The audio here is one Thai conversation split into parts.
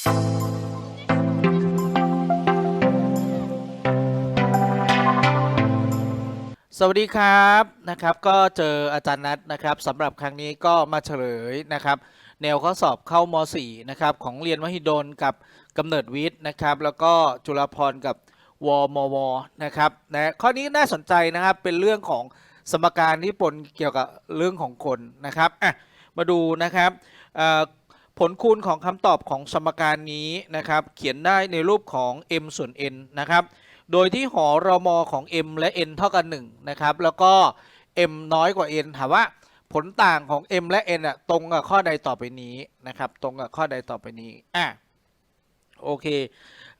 สวัสดีครับนะครับ ก็เจออาจารย์นัทนะครับสำหรับครั้งนี้ก็มาเฉลยนะครับ แนวข้อสอบเข้าม .4 นะครับของเรียนมหิดลกับกำเนิดวิทย์นะครับ แล้วก็จุฬาภรณ์กับวมวนะครับนะข้อนี้น่าสนใจนะครับเป็นเรื่องของสมการที่ปนเกี่ยวกับเรื่องของคนนะครับอะมาดูนะครับอ่อ ผลคูณของคำตอบของสมการนี้นะครับ เขียนได้ในรูปของ m ส่วน n นะครับ โดยที่หอรมอของ m และ n เท่ากัน1นะครับ แล้วก็ m น้อยกว่า n ถามว่าผลต่างของ m และ n อะตรงกับข้อใดต่อไปนี้นะครับ ตรงกับข้อใดต่อไปนี้อะโอเค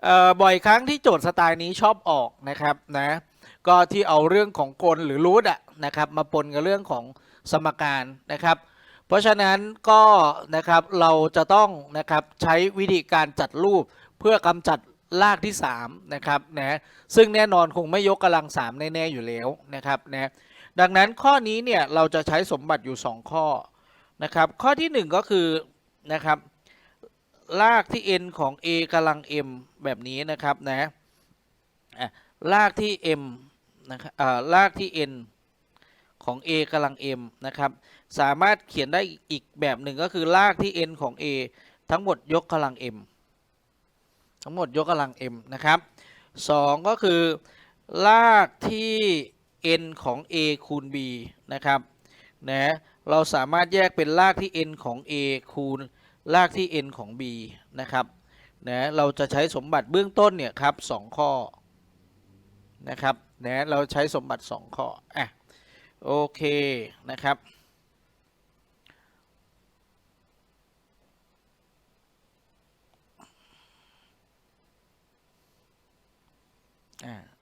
เอ่อบ่อยครั้งที่โจทย์สไตล์นี้ชอบออกนะครับนะก็ที่เอาเรื่องของกลหรือรูทอะนะครับมาปนกับเรื่องของสมการนะครับ เพราะฉะนั้นก็นะครับเราจะต้องนะครับใช้วิธีการจัดรูปเพื่อกำจัดรากที่3นะครับนะซึ่งแน่นอนคงไม่ยกกำลัง 3 แน่ๆอยู่แล้วนะครับนะดังนั้นข้อนี้เนี่ยเราจะใช้สมบัติอยู่ 2 ข้อนะครับข้อทีหนึ่1 ก็คือนะครับรากที่ n ของ a กำลัง m แบบนี้นะครับนะอะรากที่ m นะครับอ่ารากที่ n ของ a กำลัง m นะครับ สามารถเขียนได้อีกแบบหนึ่งก็คือรากที่ n ของ a ทั้งหมดยกกำลัง m ทั้งหมดยกกำลัง m นะครับสองก็คือรากที่ n ของ a คูณ b นะครับนะเราสามารถแยกเป็นรากที่ n ของ a คูณรากที่ n ของ b นะครับนะเราจะใช้สมบัติเบื้องต้นเนี่ยครับสองข้อนะครับนะเราใช้สมบัติ 2 ข้ออะโอเคนะครับ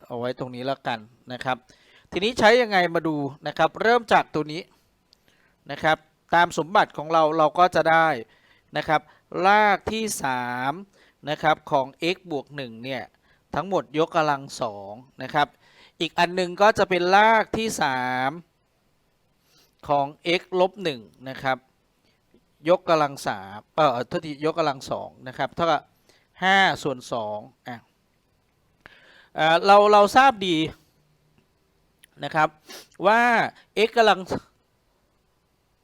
เอาไว้ตรงนี้แล้วกันนะครับ ทีนี้ใช้ยังไงมาดูนะครับ เริ่มจากตัวนี้นะครับ ตามสมบัติของเราเราก็จะได้นะครับรากที่3นะครับของ x บวก1เนี่ยทั้งหมดยกกำลัง2นะครับ อีกอันหนึงก็จะเป็นรากที่ 3 ของ x ลบ1นะครับ ยกกำลัง3เอ่อทษทียกกำลัง2นะครับ เท่ากับ5ส่วน2อะ เราเราทราบดีนะครับว่า x กำลัง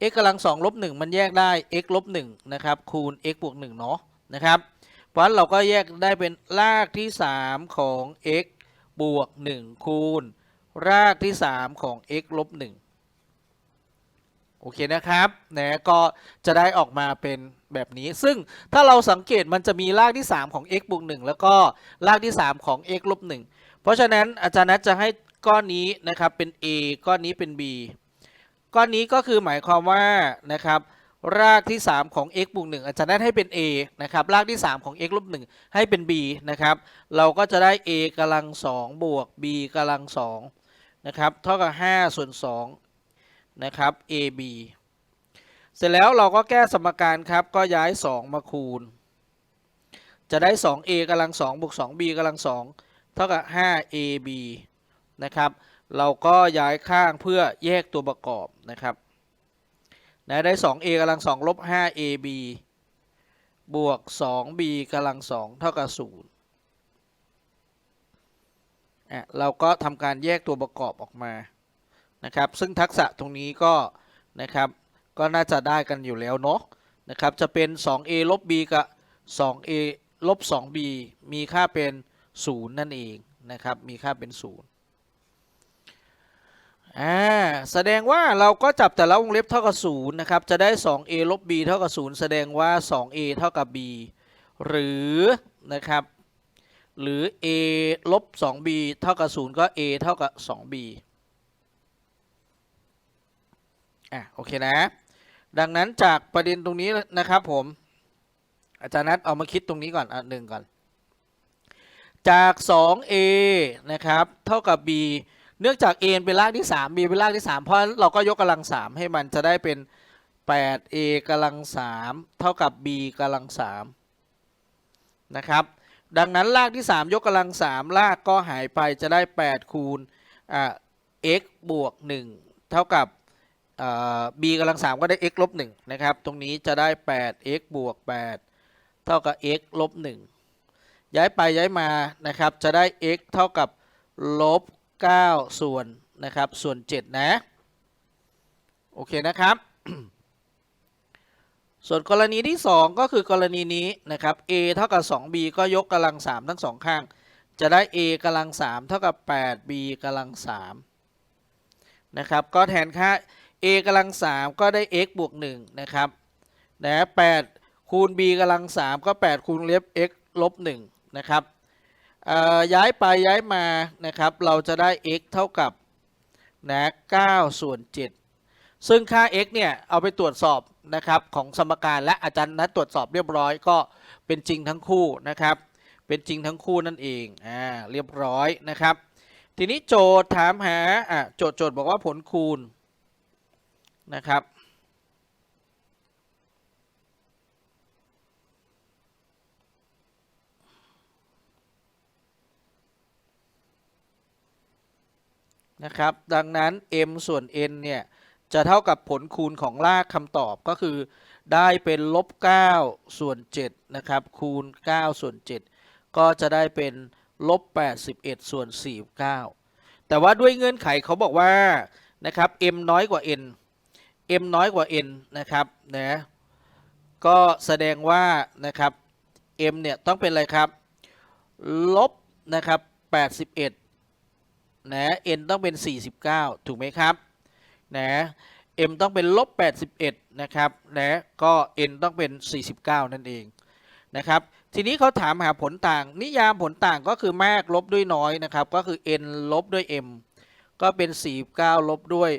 x กำลังสองลบหนึ่งมันแยกได้ x ลบหนึ่งนะครับคูณ x บวกหนึ่งเนาะนะครับ เพราะฉะนั้นเราก็แยกได้เป็นรากที่ 3 ของ x บวก 1 คูณ รากที่ 3 ของ x ลบ1 โอเคนะครับนะก็จะได้ออกมาเป็นแบบนี้ ซึ่งถ้าเราสังเกตมันจะมีรากที่ 3 ของ x บวก1แล้วก็รากที่ 3 ของ x ลบ1เพราะฉะนั้นอาจารย์นัทจะให้ก้อนนี้นะครับเป็น a ก้อนนี้เป็น b ก้อนนี้ก็คือหมายความว่านะครับรากที่ 3 ของ x บวก1อาจารย์นัทให้เป็น a นะครับรากที่ 3 ของ x ลบ1ให้เป็น b นะครับเราก็จะได้ a กำลัง2บวก b กำลัง2นะครับเท่ากับ5ส่วน2 นะครับ ab เสร็จแล้วเราก็แก้สมการครับ ก็ย้าย 2 มาคูณ จะได้ 2a กำลัง2บวก 2b กำลัง2เท่ากับ 5ab นะครับ เราก็ย้ายข้างเพื่อแยกตัวประกอบนะครับนะได้ 2a กำลัง2ลบ 5ab บวก 2b กำลัง2เท่ากับ0อะเราก็ทำการแยกตัวประกอบออกมา นะครับ ซึ่งทักษะตรงนี้ก็นะครับก็น่าจะได้กันอยู่แล้วเนาะนะครับ จะเป็น 2a ลบ b กับ 2a ลบ 2b มีค่าเป็น 0 นั่นเองนะครับ มีค่าเป็น 0 อ่า แสดงว่าเราก็จับแต่ละวงเล็บเท่ากับ 0 นะครับ จะได้ 2a ลบ b เท่ากับ 0 แสดงว่า 2a เท่ากับ b หรือนะครับ หรือ a ลบ 2b เท่ากับ 0 ก็ a เท่ากับ 2b อะโอเคนะ ดังนั้นจากประเด็นตรงนี้นะครับผม อาจารย์นัดเอามาคิดตรงนี้ก่อนอันหนึ่งก่อน จาก 2a นะครับ เท่ากับ b เนื่องจาก a เป็นรากที่ 3 b เป็นรากที่ 3 เพราะฉะนั้นเราก็ยกกำลัง 3 ให้มันจะได้เป็น 8a กำลัง 3 เท่ากับ b กำลัง 3 นะครับ ดังนั้นรากที่ 3 ยกกำลัง 3 รากก็หายไปจะได้ 8 คูณอ่า x บวก 1 เท่ากับ b กำลัง3ก็ได้ x ลบ1นะครับ ตรงนี้จะได้ 8x บวก 8 เท่ากับ x ลบ1ย้ายไปย้ายมานะครับ จะได้ x เท่ากับลบ9ส่วนนะครับ ส่วน 7 นะ โอเคนะครับ ส่วนกรณีที่ 2 ก็คือกรณีนี้นะครับ a เท่ากับ 2b ก็ยกกำลัง 3 ทั้งสองข้าง จะได้ a กำลัง 3 เท่ากับ 8b กำลัง3นะครับ ก็แทนค่า a กำลัง3ก็ได้ x บวก1นะครับนะ8คูณ b กำลัง3ก็ 8 คูณเล็บ x ลบ1นะครับย้ายไปย้ายมานะครับ เราจะได้ x เท่ากับนะ9ส่วน7ซึ่งค่า x เนี่ย เอาไปตรวจสอบนะครับของสมการและอาจารย์นัดตรวจสอบเรียบร้อยก็เป็นจริงทั้งคู่นะครับ เป็นจริงทั้งคู่นั่นเองอ่าเรียบร้อยนะครับ ทีนี้โจทย์ถามหาอะโจทย์โจทย์บอกว่าผลคูณ นะครับ นะครับ ดังนั้น m ส่วน n เนี่ย จะเท่ากับผลคูณของรากคำตอบก็คือ ได้เป็นลบ9ส่วน7นะครับ คูณ9ส่วน 7 ก็จะได้เป็นลบ81ส่วน49 แต่ว่าด้วยเงื่อนไขเขาบอกว่านะครับ m น้อยกว่า n m น้อยกว่า n นะครับนะก็แสดงว่านะครับ m เนี่ยต้องเป็นอะไรครับลบนะครับ81นะ n ต้องเป็น 49 ถูกไหมครับนะ m ต้องเป็นลบ81นะครับนะก็ n ต้องเป็น 49 นั่นเองนะครับทีนี้เขาถามหาผลต่าง นิยามผลต่างก็คือมากลบด้วยน้อยนะครับ ก็คือ n ลบด้วย m ก็เป็น 49 ลบด้วย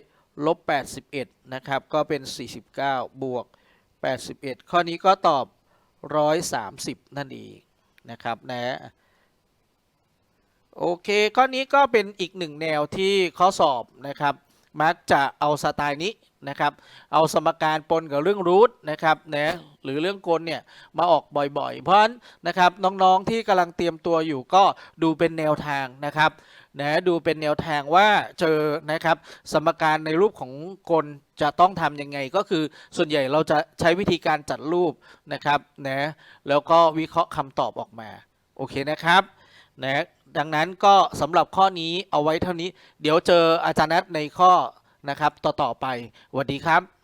ลบ 81 นะครับ ก็เป็น 49 บวก 81 ข้อนี้ก็ตอบ 130 นั่นเองนะครับนะโอเค ข้อนี้ก็เป็นอีกหนึ่งแนวที่ข้อสอบนะครับ มักจะเอาสไตล์นี้นะครับ เอาสมการปนกับเรื่องรูทนะครับนะหรือเรื่องกลเนี่ยมาออกบ่อยๆ เพราะฉะนั้นนะครับน้องๆที่กำลังเตรียมตัวอยู่ก็ดูเป็นแนวทางนะครับ นะดูเป็นแนวทางว่าเจอนะครับสมการในรูปของกลจะต้องทำยังไงก็คือส่วนใหญ่เราจะใช้วิธีการจัดรูปนะครับนะแล้วก็วิเคราะห์คำตอบออกมา โอเคนะครับนะดังนั้นก็สำหรับข้อนี้เอาไว้เท่านี้ เดี๋ยวเจออาจารย์นัทในข้อนะครับ ต่อ ๆ ไปสวัสดีครับ